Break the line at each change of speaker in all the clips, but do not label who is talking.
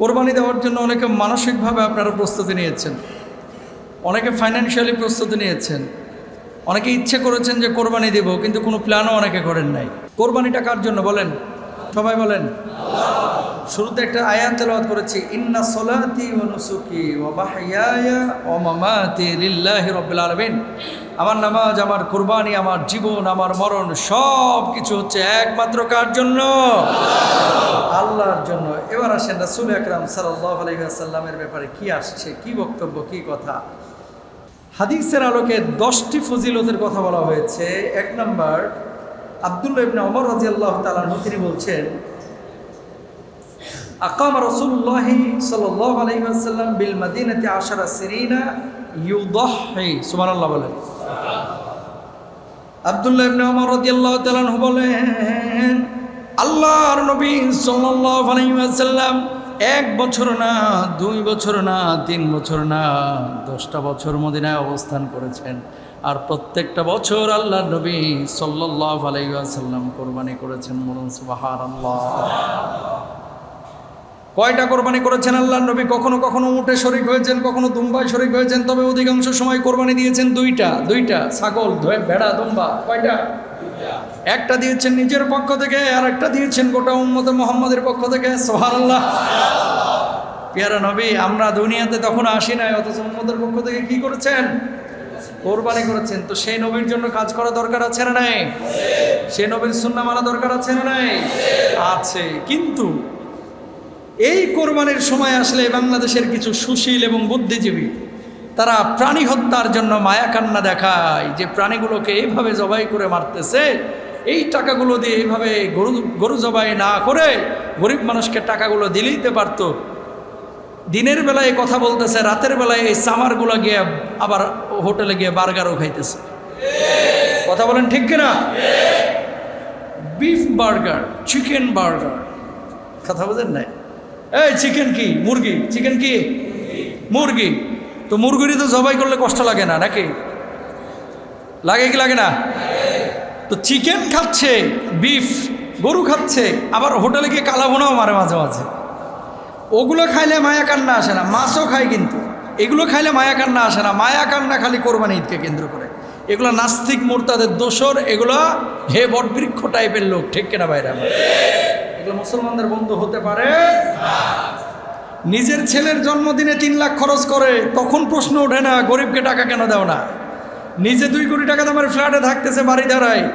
কোরবানি দেওয়ার জন্য অনেকে মানসিকভাবে আপনারা প্রস্তুতি নিয়েছেন। অনেকে ফাইন্যান্সিয়ালি প্রস্তুতি নিয়েছেন। অনেকে ইচ্ছে করেছেন যে কোরবানি দেব, কিন্তু কোনো প্ল্যানও অনেকে করেন নাই। কোরবানিটা কার জন্য বলেন? সবাই বলেন। শুরুতে একটা আয়াত তেলাওয়াত করেছি, ইন্না সলাতি ওয়া নুসুকি ওয়া মাহইয়ায়া ওয়া মামাতি লিল্লাহি রাব্বিল আলামিন। আমার নামাজ, আমার কুরবানি, আমার জীবন, আমার মরণ সব কিছু হচ্ছে একমাত্র কার জন্য? আল্লাহর জন্য। এবার আসেন রাসূল আকরাম সাল্লাল্লাহু আলাইহি ব্যাপারে কি আসছে, কি বক্তব্য, কি কথা? হাদিসের আলোকে দশটি ফজিলতের কথা বলা হয়েছে। এক নম্বর আব্দুল্লাহ ইবনে ওমর রাদিয়াল্লাহু তাআলা আনহু, তিনি বলছেন, আকাম রসুল্লাহ সাল্লাহ আলহিহাসাল্লাম বিল মদিনাতে আশারা সিরিনা ইউদহি সুবহানাল্লাহ বলেন। আব্দুল্লাহ ইবনে ওমর রাদিয়াল্লাহু তাআলা বলেন, আল্লাহর নবী সাল্লাল্লাহু আলাইহি ওয়াসাল্লাম এক বছর না, দুই বছর না, তিন বছর না, দশটা বছর মদিনায় অবস্থান করেছেন। আর প্রত্যেকটা বছর আল্লাহর নবী সাল্লাল্লাহু আলাইহি ওয়াসাল্লাম কোরবানি করেছেন বলুন সুবহানাল্লাহ। কয়টা কোরবানি করেছেন আল্লাহ নবী? কখনো কখনো উঠে শরিক হয়েছেন, কখনো দুম্বায় শরিক হয়েছেন, তবে অধিকাংশ সময় কোরবানি দিয়েছেন দুইটা দুইটা, ছাগল ভেড়া, দুম্বা, কয়টা? একটা দিয়েছেন নিজের পক্ষ থেকে আর একটা দিয়েছেন গোটা উম্মত মোহাম্মদের পক্ষ থেকে। সোহার আল্লাহ পিয়ারা নবী, আমরা দুনিয়াতে তখন আসি নাই, অথচ উম্মদের পক্ষ থেকে কি করেছেন? কোরবানি করেছেন। তো সেই নবীর জন্য কাজ করা দরকার আছে না নাই? সেই নবীর সুন্না মানা দরকার আছে না নাই? আছে। কিন্তু এই কোরবানির সময় আসলে বাংলাদেশের কিছু সুশীল এবং বুদ্ধিজীবী, তারা প্রাণী হত্যার জন্য মায়া কান্না দেখায়, যে প্রাণীগুলোকে এইভাবে জবাই করে মারতেছে। এই টাকাগুলো দিয়ে এইভাবে গরু গরু জবাই না করে গরিব মানুষকে টাকাগুলো দিলেই তো পারতো। দিনের বেলায় কথা বলতেছে, রাতের বেলায় এই সামারগুলো গিয়ে আবার হোটেলে গিয়ে বার্গারও খাইতেছে। কথা বলেন ঠিক কিনা? Beef burger, chicken burger. কথা বোঝেন নাই? এই চিকেন কি? মুরগি। চিকেন কি? মুরগি। তো মুরগিরই তো জবাই করলে কষ্ট লাগে না, নাকি? লাগে কি লাগে না? তো চিকেন খাচ্ছে, বিফ, গরু খাচ্ছে, আবার হোটেলে গিয়ে কালা ভুনাও মারে মাঝে মাঝে। ওগুলো খাইলে মায়া কান্না আসে না, মাছও খায় কিন্তু। এগুলো খাইলে মায়া কান্না আসে না, মায়া কান্না খালি কোরবানি ঈদকে কেন্দ্র করে। এগুলো নাস্তিক মোরতাদের দোসর এগুলো হে বটবৃক্ষ টাইপের লোক, ঠিক কিনা বাইরে আমার এগুলো মুসলমানদের বন্ধু হতে পারে? নিজের ছেলের জন্মদিনে তিন লাখ খরচ করে, তখন প্রশ্ন ওঠে না, গরিবকে টাকা কেন দেও না? নিজে দুই কোটি টাকা দামের ফ্ল্যাটে থাকতেছে বাড়ি দাঁড়ায়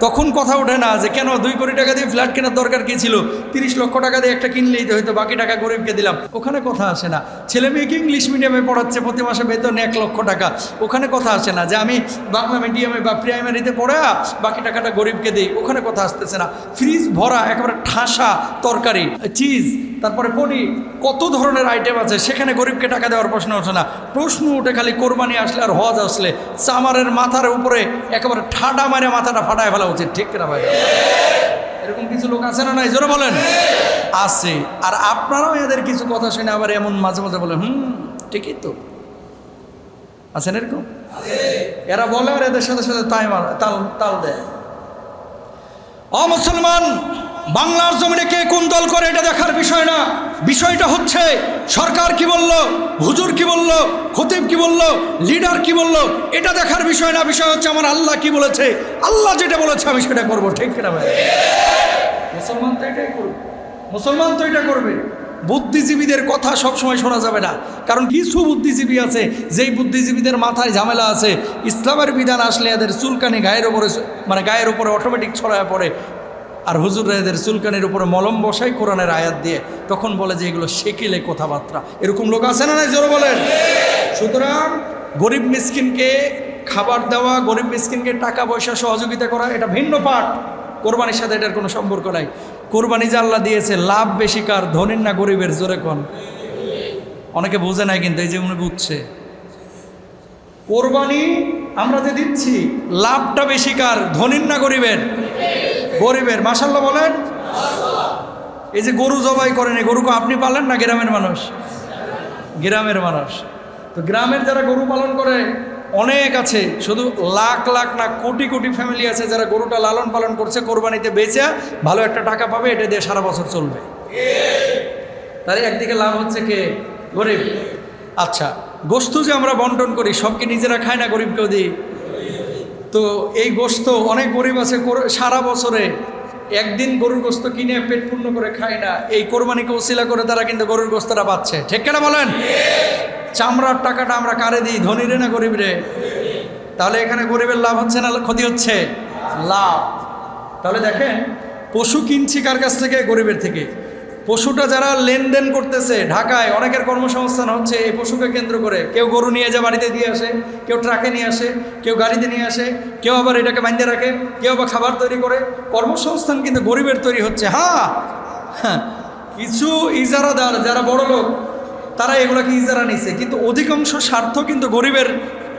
তখন কথা ওঠে না যে, কেন দুই কোটি টাকা দিয়ে ফ্ল্যাট কেনার দরকার কী ছিল? তিরিশ লক্ষ টাকা দিয়ে একটা কিনলেই তো হয়তো বাকি টাকা গরিবকে দিলাম। ওখানে কথা আসে না। ছেলে মেয়েকে ইংলিশ মিডিয়ামে পড়াচ্ছে, প্রতি মাসে বেতন এক লক্ষ টাকা। ওখানে কথা আসে না যে, আমি বাংলা মিডিয়ামে বা প্রাইমারিতে পড়া, বাকি টাকাটা গরিবকে দিই। ওখানে কথা আসতেছে না। ফ্রিজ ভরা, একেবারে ঠাসা তরকারি। চিজ তারপরে পনির কত ধরনের আইটেম আছে? সেখানে গরিবকে টাকা দেওয়ার প্রশ্ন ওঠে না। প্রশ্ন উঠে খালি কোরবানি আসলে আর হজ আসলে। চামারের মাথার উপরে একেবারে ঠাডা মারে মাথাটা ফাটায় ফেলা উচিত। ঠিক কিনা ভাই? এরকম কিছু লোক আছে না নাই? জোরে বলেন। আছে। আর আপনারাও এদের কিছু কথা শুনে আবার এমন মাঝে মাঝে বলে, হুম, ঠিকই তো। আছেন এরকম? এরা বলে আর এদের সাথে সাথে তাই তাল তাল দেয়। অ, মুসলমান বাংলার জমিনে কে কোন দল করে এটা দেখার বিষয় না। বিষয়টা হচ্ছে, সরকার কি বলল, হুজুর কি বলল, খতিব কি বলল, লিডার কি বলল, এটা দেখার বিষয় না। বিষয় হচ্ছে আমার আল্লাহ কি বলেছে। আল্লাহ যেটা বলেছে, আমি সেটা করব, ঠিক কিনা ভাই? মুসলমান তো এটাই করবে। মুসলমান তো এটা করবে। বুদ্ধিজীবীদের কথা সবসময় শোনা যাবে না। কারণ কিছু বুদ্ধিজীবী আছে, যেই বুদ্ধিজীবীদের মাথায় ঝামেলা আছে, ইসলামের বিধান আসলে এদের চুলকানি গায়ের উপরে মানে গায়ের উপরে অটোমেটিক ছড়ায় পড়ে। আর হুজুররা এদের চুলকানির উপরে মলম বসাই কোরআনের আয়াত দিয়ে তখন বলে যে এগুলো শেকিলে কথাবার্তা। এরকম লোক আছে না নাই? জোরে বলেন। সুতরাং গরিব মিসকিনকে খাবার দেওয়া, গরিব মিসকিনকে টাকা পয়সা সহযোগিতা করা, এটা ভিন্ন পাঠ। কোরবানির সাথে এটার কোনো সম্পর্ক নাই। কোরবানি যে আল্লাহ দিয়েছে, লাভ বেশি কার, ধনীর না গরিবের? জোরে কন? অনেকে বুঝে নাই কিন্তু এই যে উনি বুঝছে। কোরবানি আমরা যে দিচ্ছি, লাভটা বেশি কার, ধনীর না গরিবের? গরিবের মাসাল্লাহ বলেন? এই যে গরু জবাই করেন, এই গরুকে আপনি পালেন না গ্রামের মানুষ? গ্রামের মানুষ। তো গ্রামের যারা গরু পালন করে, অনেক আছে, শুধু লাখ লাখ না কোটি কোটি ফ্যামিলি আছে যারা গরুটা লালন পালন করছে, কোরবানিতে বেচে ভালো একটা টাকা পাবে, এটা দিয়ে সারা বছর চলবে। তাহলে একদিকে লাভ হচ্ছে কে? গরিব। আচ্ছা গোস্তু যে আমরা বন্টন করি সবকে নিজেরা খায় না গরিবকেও দিই? তো এই গোস্ত অনেক গরিব আছে সারা বছরে একদিন গরুর গোস্ত কিনে পেট পূর্ণ করে খায় না। এই কোরবানিকে ওসিলা করে তারা কিন্তু গরুর গোস্তটা পাচ্ছে। ঠিক কেনা বলেন? চামড়ার টাকাটা আমরা কারে দিই? ধনীরে না গরিবরে তাহলে এখানে গরিবের লাভ হচ্ছে না, ক্ষতি হচ্ছে? লাভ। তাহলে দেখেন, পশু কিনছি কার কাছ থেকে? গরিবের থেকে। পশুটা যারা লেনদেন করতেছে ঢাকায়, অনেকের কর্মসংস্থান হচ্ছে এই পশুকে কেন্দ্র করে। কেউ গরু নিয়ে যা বাড়িতে দিয়ে আসে, কেউ ট্রাকে নিয়ে আসে, কেউ গাড়িতে নিয়ে আসে, কেউ আবার এটাকে বাঁধতে রাখে, কেউ আবার খাবার তৈরি করে। কর্মসংস্থান কিন্তু গরিবের তৈরি হচ্ছে। হ্যাঁ হ্যাঁ কিছু ইজারাদার যারা বড় লোক, তারা এগুলোকে ইজারা নিছে। কিন্তু অধিকাংশ স্বার্থ কিন্তু গরিবের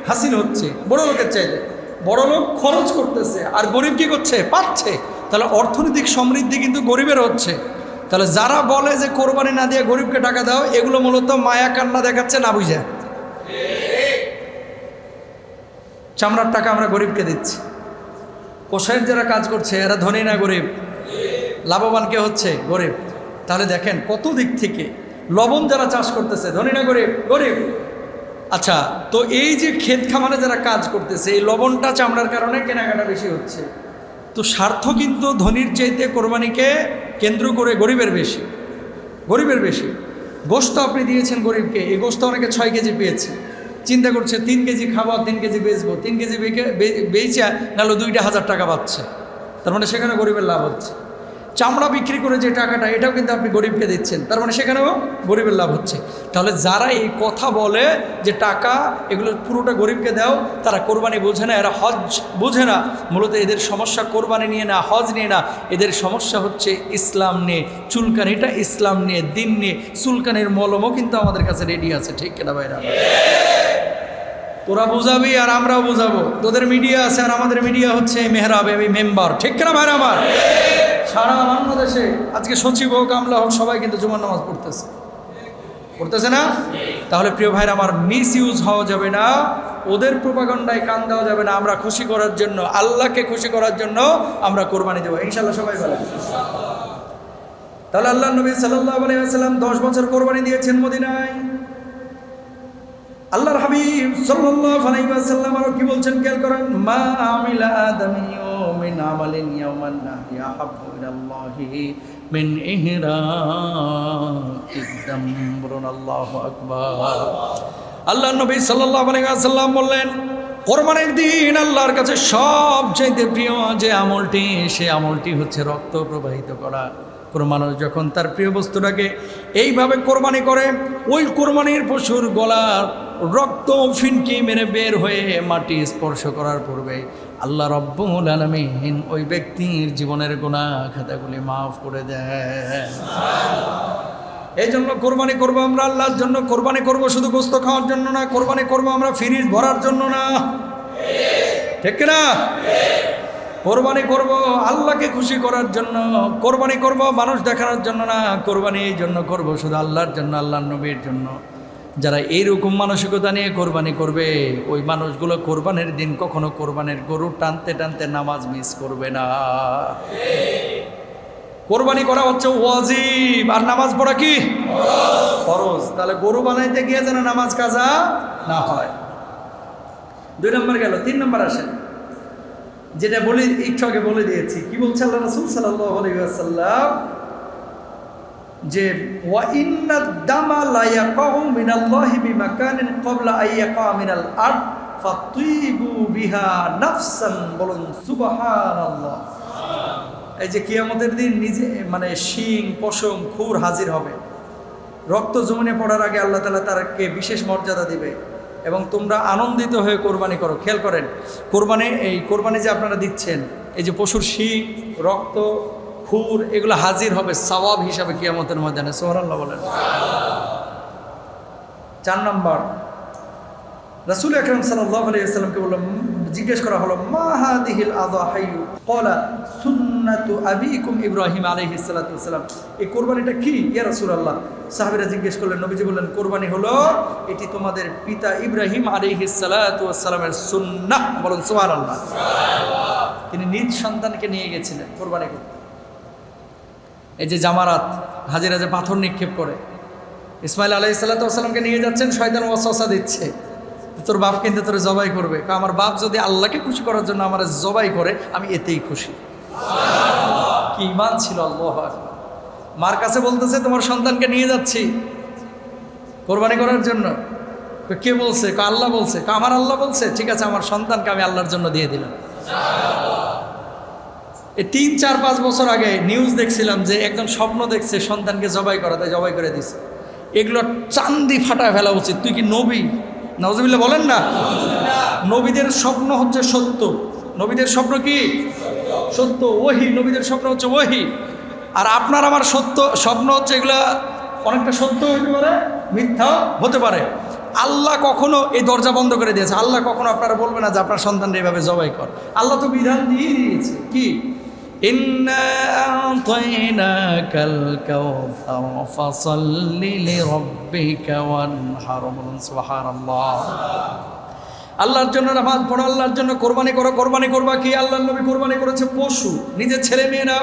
হাসিল হচ্ছে। বড় লোকের চাইতে। বড় লোক খরচ করতেছে, আর গরিব কী করছে? পাচ্ছে। তাহলে অর্থনৈতিক সমৃদ্ধি কিন্তু গরিবের হচ্ছে। তাহলে যারা বলে যে কোরবানি না দিয়ে গরিবকে টাকা দাও, এগুলো মূলত মায়া কান্না দেখাচ্ছে না বুঝে? চামড়ার টাকা আমরা গরিবকে দিচ্ছি। কোষায়ের যারা কাজ করছে, এরা ধনী না গরিব? লাভবান কে হচ্ছে? গরিব। তাহলে দেখেন কত দিক থেকে লবণ যারা চাষ করতেছে, ধনী না গরিব? গরিব। আচ্ছা তো এই যে ক্ষেত খামারে যারা কাজ করতেছে, এই লবণটা চামড়ার কারণে কেনাকাটা বেশি হচ্ছে। তো স্বার্থ কিন্তু ধনীর চাইতে কোরবানিকে কেন্দ্র করে গরিবের বেশি গরিবের বেশি। গোস্ত আপনি দিয়েছেন গরিবকে, এই গোস্ত অনেকে ছয় কেজি পেয়েছে। চিন্তা করছে, তিন কেজি খাবার তিন কেজি বেচবো, তিন কেজি বেচা নাহলে দুইটা হাজার টাকা পাচ্ছে। তার মানে সেখানে গরিবের লাভ হচ্ছে। চামড়া বিক্রি করে যে টাকাটা, এটাও কিন্তু আপনি গরিবকে দিচ্ছেন। তার মানে সেখানেও গরিবের লাভ হচ্ছে। তাহলে যারা এই কথা বলে যে টাকা, এগুলো পুরোটা গরিবকে দাও, তারা কোরবানি বোঝে না, এরা হজ বোঝে না। মূলত এদের সমস্যা কোরবানি নিয়ে না, হজ নিয়ে না। এদের সমস্যা হচ্ছে ইসলাম নিয়ে চুলকানিটা ইসলাম নিয়ে, দিন নিয়ে। চুলকানির মলমও কিন্তু আমাদের কাছে রেডি আছে, ঠিক কিনা ভাইরা? তোরা বুঝাবি আর আমরাও বুঝাবো। তোদের মিডিয়া আছে আর আমাদের মিডিয়া হচ্ছে মেহরাব, এই মেম্বার ঠিক কেনা ভাইরা আমার? সারা বাংলাদেশে আজকে সচিব হোক, আমলা হোক, সবাই কিন্তু জুমার নামাজ পড়তেছে। পড়তেছে না? তাহলে প্রিয় ভাইরা, আমার মিস ইউজ হওয়া যাবে না, ওদের প্রপাগণ্ডায় কান দেওয়া যাবে না, আমরা খুশি করার জন্য, আল্লাহকে খুশি করার জন্য আমরা কোরবানি দেবো। ইনশাল্লাহ সবাই বলে তাহলে আল্লাহ নবী আলাইসাল্লাম দশ বছর কোরবানি দিয়েছেন মদিনায়। আল্লাহর হাবিব সাল্লাল্লাহু আলাইহি ওয়াসাল্লাম আর কি বলছেন খেয়াল করেন? মা আমিলা আদামিয়ু মিন আমালিন ইয়াওমান নাহিয়া হাব্বু ইলাল্লাহি মিন ইহরাকিদ্দাম বলুন আল্লাহু আকবার। আল্লাহ নবী সাল্লাল্লাহু আলাইহি ওয়াসাল্লাম বললেন, কোরবানির দিন আল্লাহর কাছে সবচেয়ে প্রিয় যে আমলটি, সে আমলটি হচ্ছে রক্ত প্রবাহিত করা। কোনো মানুষ যখন তার প্রিয় বস্তুটাকে এইভাবে কোরবানি করে, ওই কোরবানির পশুর গলার রক্ত ফিনকি মেরে বের হয়ে মাটি স্পর্শ করার পূর্বে আল্লাহ রব্বুল আলমিন ওই ব্যক্তির জীবনের গোনা খাতাগুলি মাফ করে দেয় এই জন্য কোরবানি করব আমরা আল্লাহর জন্য, কোরবানি করব শুধু গোস্ত খাওয়ার জন্য না, কোরবানি করব আমরা ফিরিজ ভরার জন্য না। ঠিক না কোরবানি করব আল্লাহকে খুশি করার জন্য, কোরবানি করব মানুষ দেখানোর জন্য না, কোরবানি এই জন্য করব শুধু আল্লাহর জন্য, আল্লাহর নবীর জন্য। যারা এইরকম মানসিকতা নিয়ে কোরবানি করবে, ওই মানুষগুলো কোরবানির দিন কখনো কোরবানির গরু টানতে টানতে নামাজ মিস করবে না। কোরবানি করা হচ্ছে ওয়াজিব। আর নামাজ পড়া কি? ফরজ। তাহলে গরু বানাইতে গিয়ে যেন নামাজ কাজা না হয়। দুই নম্বর গেল, তিন নম্বর আসেন। যেটা বলে আগে বলে দিয়েছি। কি বলছে আল্লাহ রাসূল সাল্লাল্লাহু আলাইহি ওয়াসাল্লাম? যে বলুন এই যে কিয়ামতের দিন নিজে মানে শিং, পশম, খুর হাজির হবে। রক্ত জমিনে পড়ার আগে আল্লাহ তালা তারকে বিশেষ মর্যাদা দিবে এবং তোমরা আনন্দিত হয়ে কোরবানি করো। খেয়াল করেন, কোরবানি, এই কোরবানি যে আপনারা দিচ্ছেন, এই যে পশুর শিং, রক্ত খুর এগুলো হাজির হবে সওয়াব হিসাবে কিয়ামতের ময়দানে সোহরাল্লাহ বলেন। চার নম্বর, রাসূল আকরাম ওয়াসাল্লামকে বলল, জিজ্ঞেস করা হলো সুন্নাতু আবিকুম ইব্রাহিম সালাতু এই কোরবানিটা কি, ইয়া রাসূলুল্লাহ? সাহাবীরা জিজ্ঞেস করলেন, নবীজি বললেন, কোরবানি হলো, এটি তোমাদের পিতা ইব্রাহিম আলাইহিস সালাতু ওয়াসালামের সুন্নাহ। বলুন, সুবহানাল্লাহ। তিনি নিজ সন্তানকে নিয়ে গেছিলেন কোরবানি করতে। এই যে জামারাত, হাজিরা যে পাথর নিক্ষেপ করে। ইসমাইল আলাই সাল্লাতামকে নিয়ে যাচ্ছেন, শয়তান ওয়াসওয়াসা দিচ্ছে। তোর বাপ কিন্তু তোর জবাই করবে। আমার বাপ যদি আল্লাহকে খুশি করার জন্য আমার জবাই করে, আমি এতেই খুশি। কি ইমান ছিল, আল্লাহ। মার কাছে বলতেছে, তোমার সন্তানকে নিয়ে যাচ্ছি। কোরবানি করার জন্য। কে বলছে? আল্লাহ বলছে? আমার আল্লাহ বলছে? ঠিক আছে, আমার সন্তানকে আমি আল্লাহর জন্য দিয়ে দিলাম। তিন, চার, পাঁচ বছর আগে নিউজ দেখছিলাম যে একজন স্বপ্ন দেখছে, সন্তানকে জবাই করা, তাই জবাই করে দিছে। এগুলো চান্দি ফাটায় ফেলা উচিত। তুই কি নবী? নজবিল্লা বলেন না। নবীদের স্বপ্ন হচ্ছে সত্য। নবীদের স্বপ্ন কি? সত্য। ওহি, নবীদের স্বপ্ন হচ্ছে ওহি। আর আপনার আমার সত্য স্বপ্ন হচ্ছে এগুলা অনেকটা সত্য হতে পারে মিথ্যাও হতে পারে। আল্লাহ কখনো এই দরজা বন্ধ করে দিয়েছে। আল্লাহ কখনো আপনারা বলবে না যে আপনার সন্তানরা এভাবে জবাই কর। আল্লাহ তো বিধান দিয়ে দিয়েছে। কি? إنا أعطيناك الكوثر فصل لربك وانحر বলুন سبحان الله আল্লাহর জন্য নামাজ পড়ো আল্লাহর জন্য কোরবানি করো কোরবানি করবা কি আল্লাহর নবী কোরবানি করেছে পশু নিজের ছেলে মেয়েরা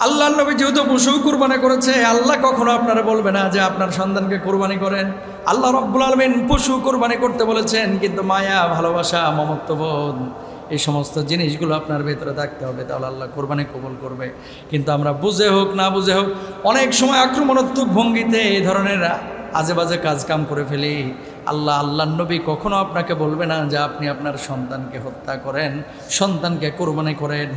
আল্লাহর নবী যেহেতু পশু কোরবানি করেছে আল্লাহ কখনো আপনারা বলবে না যে আপনার সন্তানকে কোরবানি করেন আল্লাহ রব্বুল আলমিন পশু কোরবানি করতে বলেছেন কিন্তু মায়া ভালোবাসা মমত্ববোধ এই সমস্ত জিনিসগুলো আপনার ভেতরে থাকতে হবে, তাহলে আল্লাহ কোরবানি কবুল করবে। কিন্তু আমরা বুঝে হোক, না বুঝে হোক, অনেক সময় আক্রমণাত্মক ভঙ্গিতে এই ধরনের আজে বাজে কাজ কাম করে ফেলি। আল্লাহ আল্লাহ নবী কখনো আপনাকে বলবে না যে আপনি আপনার সন্তানকে হত্যা করেন, সন্তানকে কোরবানি করেন।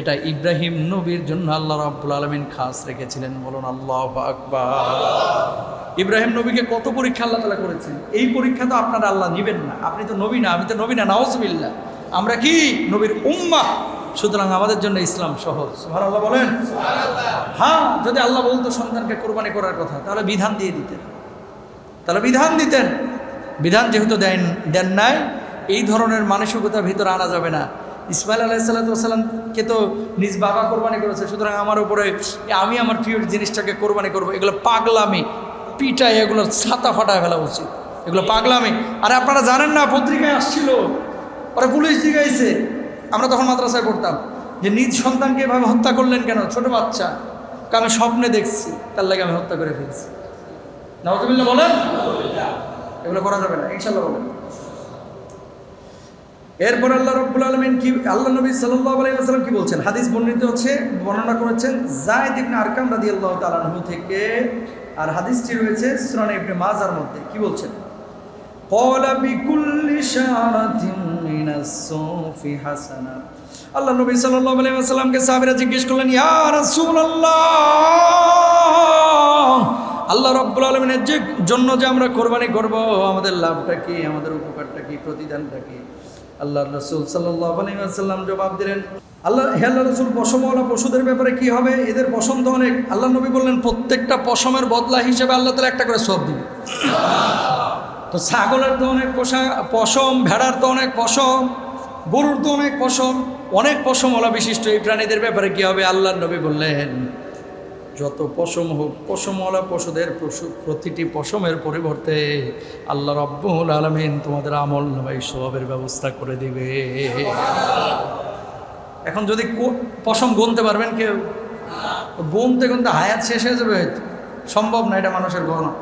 এটা ইব্রাহিম নবীর জন্য আল্লাহ রাব্বুল আলমিন খাস রেখেছিলেন। বলুন, আল্লাহ আকবার। ইব্রাহিম নবীকে কত পরীক্ষা আল্লাহ তালা করেছেন? এই পরীক্ষা তো আপনারা আল্লাহ নেবেন না। আপনি তো নবী না, আমি তো নবী না নাওজবিল্লা আমরা কি? নবীর উম্মা সুতরাং আমাদের জন্য ইসলাম সহজ। আল্লাহ বলেন? হ্যাঁ যদি আল্লাহ বলতো সন্তানকে কোরবানি করার কথা তাহলে বিধান দিয়ে দিতেন। তাহলে বিধান দিতেন। বিধান যেহেতু দেন দেন নাই এই ধরনের মানসিকতার ভিতরে আনা যাবে না। ইসমাইল আলাইসাল্লামকে তো নিজ বাবা কোরবানি করেছে সুতরাং আমার উপরে আমি আমার প্রিয় জিনিসটাকে কোরবানি করব। এগুলো পাগলামি। পিটায় এগুলো ছাতা ফাটায় ফেলা উচিত। এগুলো পাগলামি। আর আপনারা জানেন না পত্রিকায় আসছিল ওরা পুলিশ জিগাইছে। আমরা তখন মাদ্রাসায় পড়তাম। যে নিজ সন্তানকে এভাবে হত্যা করলেন কেন? ছোট বাচ্চা। কারণ স্বপ্নে দেখছি। তার লাগে আমি হত্যা করে ফেলছি। নওয়াজবিল্লা বলেন? এগুলো করা যাবে না। ইনশাল্লাহ বলেন। এরপর আল্লাহ রব্বুল আলমিন কি, আল্লাহ নবী আলাইসাল্লাম কি বলছেন? হাদিস বর্ণিত হচ্ছে, বর্ণনা করেছেন জায়দ ইবনে আরকাম রাদি আল্লাহ তালাহু থেকে। আর হাদিসটি রয়েছে সুরান ইবনে মাজার মধ্যে। কি বলছেন? قال بكل شعرة من الصوف حسنة আল্লাহ নবী সাল্লাল্লাহু আলাইহি ওয়াসাল্লামকে সাহাবীরা জিজ্ঞেস করলেন ইয়া রাসূলুল্লাহ আল্লাহ রাব্বুল আলামিনের যে জন্য যে আমরা কোরবানি করব আমাদের লাভটা কি আমাদের উপকারটা কি প্রতিদানটা কি আল্লাহ রসুল সাল্লাল্লাহু আলাইহি ওয়াসাল্লাম জবাব দিলেন আল্লাহ হে আল্লাহ রসুল পশমওয়ালা পশুদের ব্যাপারে কি হবে এদের পশম তো অনেক আল্লাহ নবী বললেন প্রত্যেকটা পশমের বদলা হিসেবে আল্লাহ তালা একটা করে সব দিবে তো ছাগলের তো অনেক পোষা, পশম, ভেড়ার তো অনেক পশম, গরুর তো অনেক পশম, অনেক পশমওয়ালা বিশিষ্ট। এই প্রাণীদের ব্যাপারে কি হবে? আল্লাহ নবী বললেন, যত পশম হোক পশমওয়ালা পশুদের পশু, প্রতিটি পশমের পরিবর্তে আল্লাহ রব্বুল আলমিন তোমাদের আমল নামাই স্বভাবের ব্যবস্থা করে দিবে। এখন যদি পশম গুনতে পারবেন কেউ, গুনতে গুনতে হায়াত শেষ হয়ে যাবে সম্ভব না, এটা মানুষের গণনা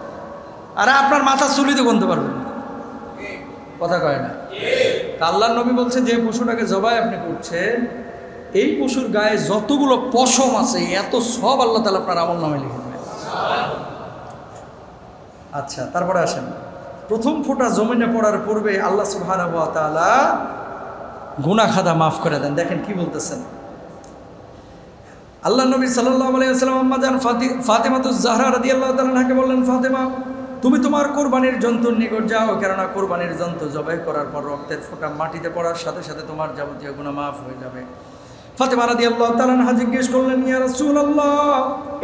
আরে আপনার মাথা চুলিতে গুনতে পারবেন। কথা কয় না। তা আল্লাহর নবী বলছে, যে পশুটাকে জবাই আপনি করছেন, এই পশুর গায়ে যতগুলো পশম আছে, এত সব আল্লাহ তালা আপনার আমল নামে লিখে দেবেন। আচ্ছা তারপরে আসেন। প্রথম ফোঁটা জমিনে পড়ার পূর্বে আল্লাহ সুবহানাহু ওয়া তাআলা গুনাহ খাদা মাফ করে দেন। দেখেন কি বলতেছেন। আল্লাহ নবী সাল্লাম জান ফাতি, ফাতেমাতুজ জাহরা রাদিয়াল্লাহু তাআলাকে বললেন, ফাতেমা তুমি তোমার কোরবানির জন্তুর নিকট যাও, কেননা কোরবানির জন্তু জবাই করার পর রক্তের ফোঁটা মাটিতে পড়ার সাথে সাথে তোমার যাবতীয় গুনাহ মাফ হয়ে যাবে। ফাতেমা রাদিয়াল্লাহু তাআলা জিজ্ঞেস করলেন, ইয়া রাসূলুল্লাহ,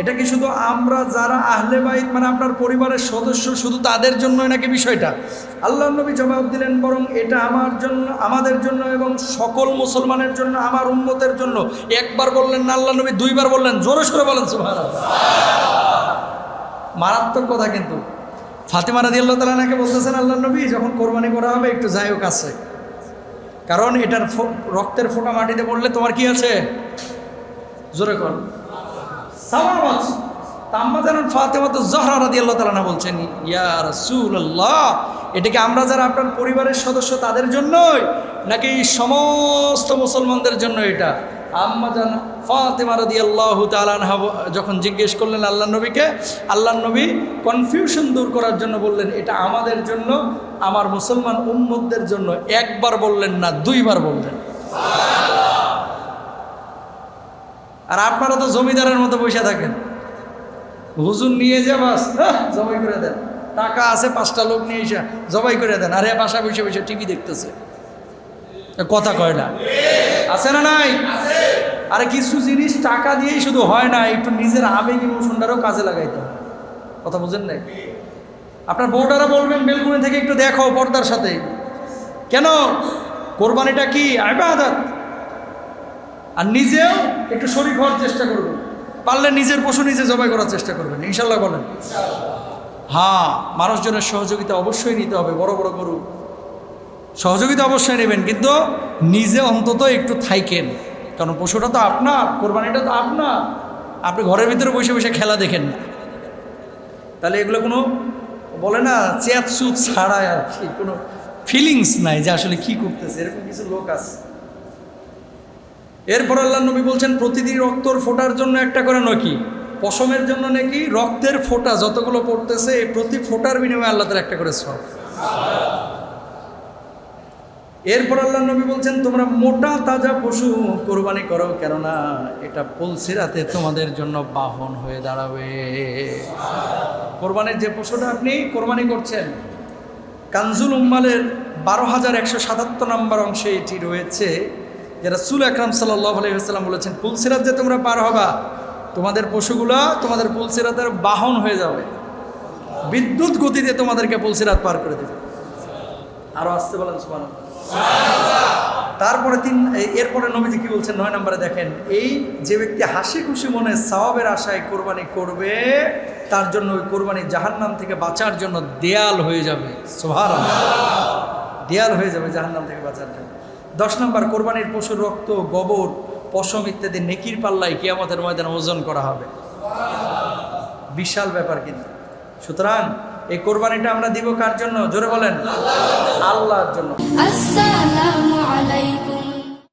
এটা কি শুধু আমরা যারা আহলে বাইত মানে আপনার পরিবারের সদস্য, শুধু তাদের জন্যই নাকি বিষয়টা? আল্লাহ নবী জবাব দিলেন, বরং এটা আমার জন্য, আমাদের জন্য এবং সকল মুসলমানের জন্য, আমার উম্মতের জন্য। একবার বললেন না আল্লাহ নবী দুইবার বললেন, জোরে সরে বলেন, সুবহানাল্লাহ। মারাত্মক কথা কিন্তু। ফাতেমা রাদিয়াল্লাহু তাআলা নাকি বলতেছেন, আল্লাহ নবী, যখন কোরবানি করা হবে, একটু যাই হোক আছে কারণ এটার রক্তের ফোঁটা মাটিতে পড়লে তোমার কি আছে? জোরে কর। সাবাব আছে তা আম্মা জানান ফাতেমা তো জহরা রাদি আল্লাহ তালা বলছেন, ইয়া রাসূলুল্লাহ, এটা কি আমরা যারা আপনার পরিবারের সদস্য তাদের জন্যই? নাকি সমস্ত মুসলমানদের জন্য এটা? আম্মা জান ফাতেমা রাদি আল্লাহ তালানহা যখন জিজ্ঞেস করলেন আল্লাহ নবীকে আল্লাহ নবী কনফিউশন দূর করার জন্য বললেন এটা আমাদের জন্য আমার মুসলমান উম্মতদের জন্য একবার বললেন না দুইবার বললেন। আর আপনারা তো জমিদারের মতো বসে থাকেন। হুজুর নিয়ে যা বাস হ্যাঁ, জবাই করে দেন। টাকা আছে পাঁচটা লোক নিয়ে এসে জবাই করে দেন। আরে বাসা বসে বসে টিভি দেখতেছে। কথা কয় না। আছে না নাই? আরে কিছু জিনিস টাকা দিয়েই শুধু হয় না, একটু নিজের আবেগ ইমোশনটারও কাজে লাগাইতে কথা বুঝেন নাই? আপনার বউটারা বলবেন, বেলকুনি থেকে একটু দেখো পর্দার সাথে। কেন? কোরবানিটা কি? আবাদত। আর নিজেও একটু শরীর হওয়ার চেষ্টা করবেন। পারলে নিজের পশু নিজে জবাই করার চেষ্টা করবেন ইনশাল্লাহ বলেন। হ্যাঁ মানুষজনের সহযোগিতা অবশ্যই নিতে হবে, বড় বড় গরু। সহযোগিতা অবশ্যই নেবেন, কিন্তু নিজে অন্তত একটু থাইকেন। কারণ পশুটা তো আপনার, কোরবানিটা তো আপনার। আপনি ঘরের ভিতরে বসে বসে খেলা দেখেন না। তাহলে এগুলো কোনো বলে না সুত ছাড়ায় আর কি, কোনো ফিলিংস নাই যে আসলে কি করতেছে, এরকম কিছু লোক আছে। এরপর আল্লাহ নবী বলছেন, প্রতিদিন রক্তর ফোটার জন্য একটা করে নকি, পশমের জন্য নাকি রক্তের ফোঁটা যতগুলো পড়তেছে প্রতি ফোটার বিনিময়ে আল্লাহ তার একটা করে সব এরপর আল্লাহ নবী বলছেন, তোমরা মোটা তাজা পশু কোরবানি করো, কেননা এটা পলসিরাতে তোমাদের জন্য বাহন হয়ে দাঁড়াবে। কোরবানির যে পশুটা আপনি কোরবানি করছেন, কানজুল উম্মালের বারো হাজার একশো সাতাত্তর নম্বর অংশে এটি রয়েছে যারা সুল আকরাম সাল্লাহ আলহিহাস্লাম বলেছেন পুলসিরাত যে তোমরা পার হবা, তোমাদের পশুগুলা তোমাদের পুলসিরাতের বাহন হয়ে যাবে। বিদ্যুৎ গতিতে তোমাদেরকে পুলসিরাত পার করে দেবে। আরও আসতে বলেন সুমান তারপরে তিন এরপরে নবীজি কি বলছেন? নয় নম্বরে দেখেন, এই যে ব্যক্তি হাসি খুশি মনে সওয়াবের আশায় কোরবানি করবে, তার জন্য ওই কোরবানি জাহান্নাম থেকে বাঁচার জন্য দেয়াল হয়ে যাবে। সোহার দেয়াল হয়ে যাবে জাহান্নাম থেকে বাঁচার জন্য। দশ নম্বর, কোরবানির পশুর রক্ত, গোবর, পশম ইত্যাদি নেকির পাল্লায় কিয়ামতের ময়দানে ওজন করা হবে। বিশাল ব্যাপার কিন্তু। সুতরাং এই কোরবানিটা আমরা দিব কার জন্য? জোরে বলেন। আল্লাহর জন্য।
আসসালামু আলাইকুম।